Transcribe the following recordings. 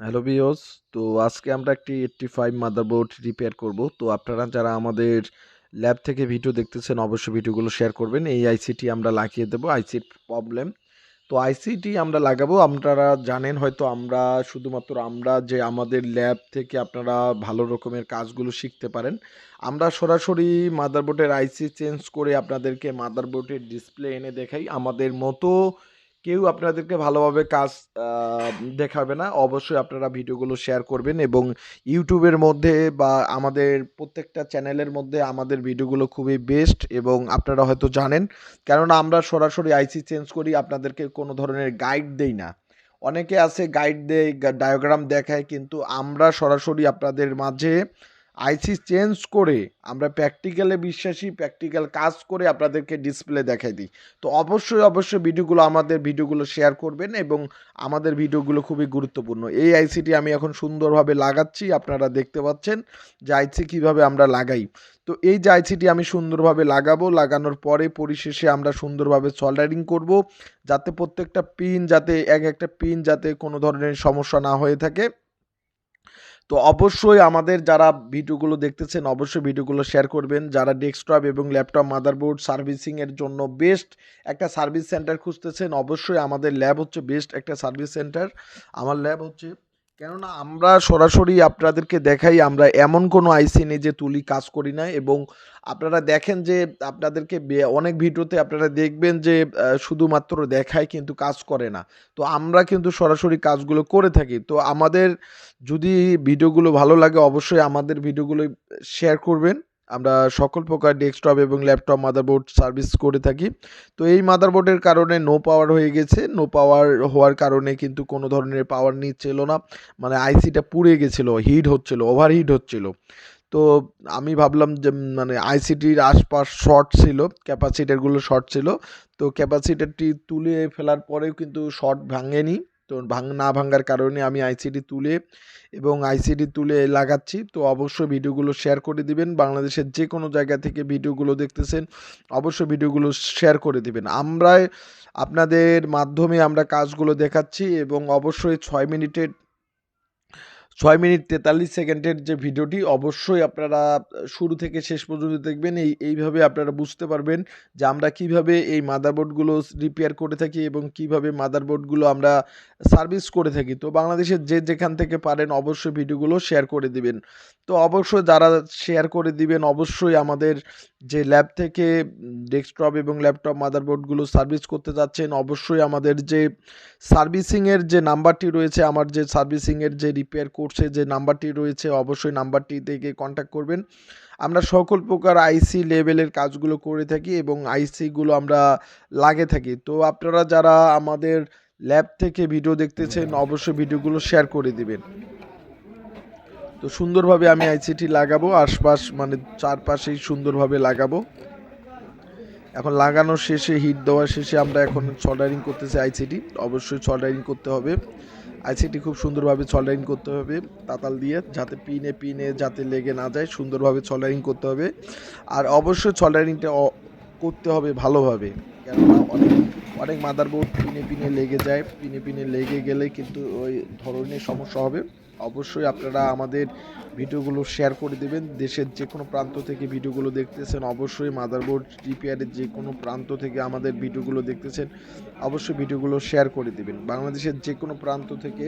Hello বিয়স তো আজকে আমরা একটি এইট্টি ফাইভ মাদারবোর্ড রিপেয়ার করব। তো আপনারা যারা আমাদের ল্যাব থেকে ভিডিও দেখতেছেন, অবশ্যই ভিডিওগুলো শেয়ার করবেন। এই আইসিটি আমরা লাগিয়ে দেবো, আইসির প্রবলেম। তো আইসিটি আমরা লাগাবো, আপনারা জানেন হয়তো আমরা শুধুমাত্র আমরা যে আমাদের ল্যাব থেকে আপনারা ভালো রকমের কাজগুলো শিখতে পারেন। আমরা সরাসরি মাদারবোর্ডের আইসি চেঞ্জ করে আপনাদেরকে মাদারবোর্ডের ডিসপ্লে এনে দেখাই। আমাদের মতো কেউ আপনাদেরকে ভালোভাবে কাজ দেখাবে না। অবশ্যই আপনারা ভিডিওগুলো শেয়ার করবেন এবং ইউটিউবের মধ্যে বা আমাদের প্রত্যেকটা চ্যানেলের মধ্যে আমাদের ভিডিওগুলো খুবই বেস্ট এবং আপনারা হয়তো জানেন। কেননা আমরা সরাসরি আইসি চেঞ্জ করি, আপনাদেরকে কোনো ধরনের গাইড দেই না। অনেকে আছে গাইড দেয় ডায়াগ্রাম দেখায়, কিন্তু আমরা সরাসরি আপনাদের মাঝে আইসি চেঞ্জ করে আমরা প্র্যাকটিক্যালে বিশ্বাসী প্র্যাকটিক্যাল কাজ করে আপনাদেরকে ডিসপ্লে দেখাই দিই। তো অবশ্যই অবশ্যই ভিডিওগুলো আমাদের ভিডিওগুলো শেয়ার করবেন এবং আমাদের ভিডিওগুলো খুবই গুরুত্বপূর্ণ। এই আইসিটি আমি এখন সুন্দরভাবে লাগাচ্ছি, আপনারা দেখতে পাচ্ছেন যে আইসি কীভাবে আমরা লাগাই। তো এই যে আইসিটি আমি সুন্দরভাবে লাগাবো, লাগানোর পরে পরিশেষে আমরা সুন্দরভাবে সল্ডারিং করব, যাতে প্রত্যেকটা পিন যাতে, এক একটা পিন যাতে কোনো ধরনের সমস্যা না হয়ে থাকে। তো অবশ্যই আমাদের যারা ভিডিওগুলো দেখতেছেন, অবশ্যই ভিডিওগুলো শেয়ার করবেন। যারা ডেস্কটপ এবং ল্যাপটপ মাদারবোর্ড সার্ভিসিংয়ের জন্য বেস্ট একটা সার্ভিস সেন্টার খুঁজতেছেন, অবশ্যই আমাদের ল্যাব হচ্ছে বেস্ট একটা সার্ভিস সেন্টার আমার ল্যাব হচ্ছে কেননা আমরা সরাসরি আপনাদেরকে দেখাই, আমরা এমন কোনো আইসি নেই যে তুলি কাজ করি না এবং আপনারা দেখেন যে আপনাদেরকে অনেক ভিডিওতে আপনারা দেখবেন যে শুধুমাত্র দেখায় কিন্তু কাজ করে না। তো আমরা কিন্তু সরাসরি কাজগুলো করে থাকি। তো আমাদের যদি ভিডিওগুলো ভালো লাগে অবশ্যই আমাদের ভিডিওগুলো শেয়ার করবেন। আমরা সকল প্রকার ডেস্কটপ এবং ল্যাপটপ, মাদারবোর্ড সার্ভিস করে থাকি। তো এই মাদারবোর্ডের কারণে নো পাওয়ার হয়ে গেছে। নো পাওয়ার হওয়ার কারণে কিন্তু কোনো ধরনের পাওয়ার নিচ্ছিল না। মানে আইসিটা পুড়ে গেছিল হিট হচ্ছিল ওভার হিট হচ্ছিল। তো আমি ভাবলাম যে মানে আইসিটির আশপাশ শর্ট ছিল ক্যাপাসিটারগুলো শর্ট ছিল। তো ক্যাপাসিটারটি তুলে ফেলার পরেও কিন্তু শর্ট ভাঙেনি। তো ভাঙ, না ভাঙার কারণে আমি আইসিডি তুলে এবং আইসিডি তুলে লাগাচ্ছি। তো অবশ্যই ভিডিওগুলো শেয়ার করে দিবেন। বাংলাদেশের যে কোনো জায়গা থেকে ভিডিওগুলো দেখতেছেন, অবশ্যই ভিডিওগুলো শেয়ার করে দিবেন। আমরা আপনাদের মাধ্যমে আমরা কাজগুলো দেখাচ্ছি এবং অবশ্যই ছয় মিনিটের ছয় মিনিট তেতাল্লিশ সেকেন্ডের যে ভিডিওটি, অবশ্যই আপনারা শুরু থেকে শেষ পর্যন্ত দেখবেন। এই, এইভাবে আপনারা বুঝতে পারবেন যে আমরা কীভাবে এই মাদারবোর্ডগুলো রিপেয়ার করে থাকি এবং কীভাবে মাদারবোর্ডগুলো আমরা সার্ভিস করে থাকি। তো বাংলাদেশের যে যেখান থেকে পারেন অবশ্যই ভিডিওগুলো শেয়ার করে দিবেন। তো অবশ্যই যারা শেয়ার করে দিবেন, অবশ্যই আমাদের যে ল্যাব থেকে ডেস্কটপ এবং ল্যাপটপ মাদারবোর্ডগুলো সার্ভিস করতে যাচ্ছেন, অবশ্যই আমাদের যে সার্ভিসিংয়ের যে নাম্বারটি রয়েছে, আমার যে সার্ভিসিংয়ের যে রিপেয়ার করছে যে নাম্বারটি রয়েছে, অবশ্যই নাম্বারটি থেকে কন্ট্যাক্ট করবেন। আমরা সকল প্রকার আইসি লেভেলের কাজগুলো করে থাকি এবং আইসিগুলো আমরা লাগে থাকি। তো আপনারা যারা আমাদের ল্যাব থেকে ভিডিও দেখতেছেন, অবশ্যই ভিডিওগুলো শেয়ার করে দিবেন। তো সুন্দরভাবে আমি আইসিটি লাগাবো, আশপাশ মানে চারপাশেই সুন্দরভাবে লাগাবো। এখন লাগানোর শেষে হিট দেওয়ার শেষে আমরা এখন সল্ডারিং করতেছি আইসিটি অবশ্যই সল্ডারিং করতে হবে। আইসিটি খুব সুন্দরভাবে সল্ডারিং করতে হবে, তাতাল দিয়ে, যাতে পিনে পিনে যাতে লেগে না যায়, সুন্দরভাবে সল্ডারিং করতে হবে। আর অবশ্যই সল্ডারিংটা করতে হবে ভালোভাবে, কেননা অনেক অনেক মাদারবোর্ড পিনে পিনে লেগে যায়, পিনে পিনে লেগে গেলে কিন্তু ওই ধরনের সমস্যা হবে। অবশ্যই আপনারা আমাদের ভিডিওগুলো শেয়ার করে দেবেন। দেশের যে কোনো প্রান্ত থেকে ভিডিওগুলো দেখতেছেন, অবশ্যই মাদারবোর্ড রিপেয়ারের যে কোনো প্রান্ত থেকে আমাদের ভিডিওগুলো দেখতেছেন, অবশ্যই ভিডিওগুলো শেয়ার করে দেবেন। বাংলাদেশের যে কোনো প্রান্ত থেকে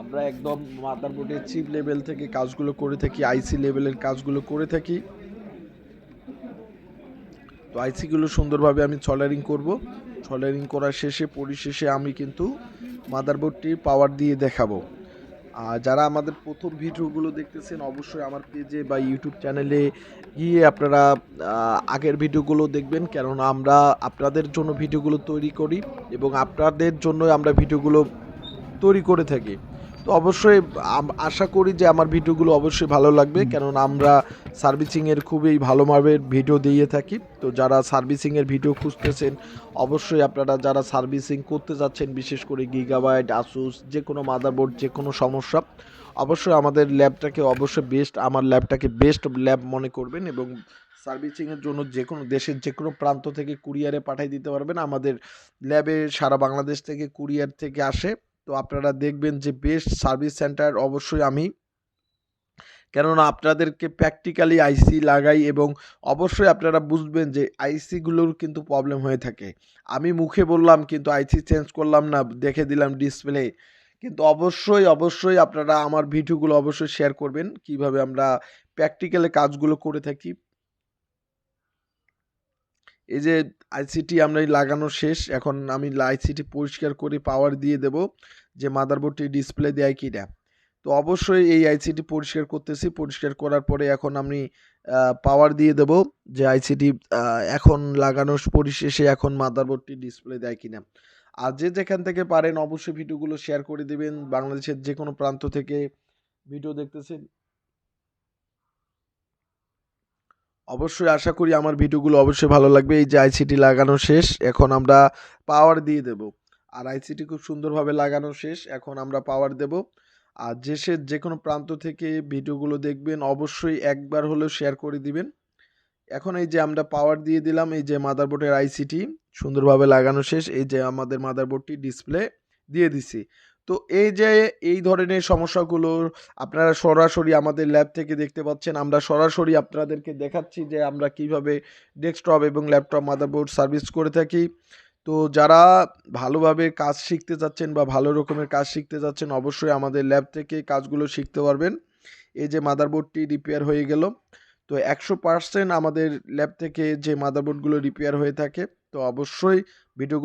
আমরা একদম মাদারবোর্ডের চিপ লেভেল থেকে কাজগুলো করে থাকি আইসি লেভেলের কাজগুলো করে থাকি। তো আইসিগুলো সুন্দরভাবে আমি সল্ডারিং করব। সল্ডারিং করার শেষে, পরিশেষে আমি কিন্তু মাদারবোর্ডটি পাওয়ার দিয়ে দেখাবো। আর যারা আমাদের প্রথম ভিডিওগুলো দেখতেছেন, অবশ্যই আমার পেজে বা ইউটিউব চ্যানেলে গিয়ে আপনারা আগের ভিডিওগুলো দেখবেন। কেননা আমরা আপনাদের জন্য ভিডিওগুলো তৈরি করি এবং আপনাদের জন্য আমরা ভিডিওগুলো তৈরি করে থাকি। তো অবশ্যই আশা করি যে আমার ভিডিওগুলো অবশ্যই ভালো লাগবে। কেননা আমরা সার্ভিসিংয়ের খুবই ভালোভাবে ভিডিও দিয়ে থাকি। তো যারা সার্ভিসিংয়ের ভিডিও খুঁজতেছেন অবশ্যই আপনারা যারা সার্ভিসিং করতে যাচ্ছেন বিশেষ করে গিগাবাইট আসুস যে কোনো মাদারবোর্ড যে কোনো সমস্যা অবশ্যই আমাদের ল্যাবটাকে অবশ্যই বেস্ট আমার ল্যাবটাকে বেস্ট ল্যাব মনে করবেন এবং সার্ভিসিংয়ের জন্য যে কোনো দেশের যে কোনো প্রান্ত থেকে কুরিয়ারে পাঠিয়ে দিতে পারবেন। আমাদের ল্যাবে সারা বাংলাদেশ থেকে কুরিয়ার থেকে আসে। তো আপনারা দেখবেন যে বেস্ট সার্ভিস সেন্টার অবশ্যই আমি। কেননা আপনাদেরকে প্র্যাকটিক্যালি আইসি লাগাই এবং অবশ্যই আপনারা বুঝবেন যে আইসিগুলোর কিন্তু প্রবলেম হয়ে থাকে। আমি মুখে বললাম কিন্তু আইসি চেঞ্জ করলাম না, দেখে দিলাম ডিসপ্লে। কিন্তু অবশ্যই অবশ্যই আপনারা আমার ভিডিওগুলো অবশ্যই শেয়ার করবেন, কীভাবে আমরা প্র্যাকটিক্যালে কাজগুলো করে থাকি। এই যে আইসিটি আমরা লাগানো শেষ, এখন আমি আইসিটি পরিষ্কার করে পাওয়ার দিয়ে দেব যে মাদারবোর্ডটি ডিসপ্লে দেয় কি না তো অবশ্যই এই আইসিটি পরিষ্কার করতেছি, পরিষ্কার করার পরে এখন আমি পাওয়ার দিয়ে দেব যে আইসিটি এখন লাগানোর পরিশেষে এখন মাদারবোর্ডটি ডিসপ্লে দেয় কিনা। আর যে যেখান থেকে পারেন অবশ্যই ভিডিওগুলো শেয়ার করে দিবেন। বাংলাদেশের যে কোনো প্রান্ত থেকে ভিডিও দেখতেছেন। অবশ্যই আশা করি আমার ভিডিওগুলো অবশ্যই ভালো লাগবে। এই যে আইসিটি লাগানো শেষ, এখন আমরা পাওয়ার দিয়ে দেব। আর আইসিটি খুব সুন্দরভাবে লাগানো শেষ, এখন আমরা পাওয়ার দেব। আর দেশের যে কোনো প্রান্ত থেকে ভিডিওগুলো দেখবেন, অবশ্যই একবার হলেও শেয়ার করে দিবেন। এখন এই যে আমরা পাওয়ার দিয়ে দিলাম, এই যে মাদারবোর্ডের আইসিটি সুন্দরভাবে লাগানো শেষ। এই যে আমাদের মাদারবোর্ডটি ডিসপ্লে দিয়ে দিছি। তো এই যে এই ধরনের সমস্যাগুলো আপনারা সরাসরি আমাদের ল্যাব থেকে দেখতে পাচ্ছেন, আমরা সরাসরি আপনাদেরকে দেখাচ্ছি যে আমরা কীভাবে ডেস্কটপ এবং ল্যাপটপ মাদারবোর্ড সার্ভিস করে থাকি। তো যারা ভালোভাবে কাজ শিখতে যাচ্ছেন বা ভালো রকমের কাজ শিখতে যাচ্ছেন অবশ্যই আমাদের ল্যাব থেকে কাজগুলো শিখতে পারবেন। এই যে মাদারবোর্ডটি রিপেয়ার হয়ে গেল। তো একশো পার্সেন্ট আমাদের ল্যাব থেকে যে মাদারবোর্ডগুলো রিপেয়ার হয়ে থাকে, তো অবশ্যই ভিডিওগুলো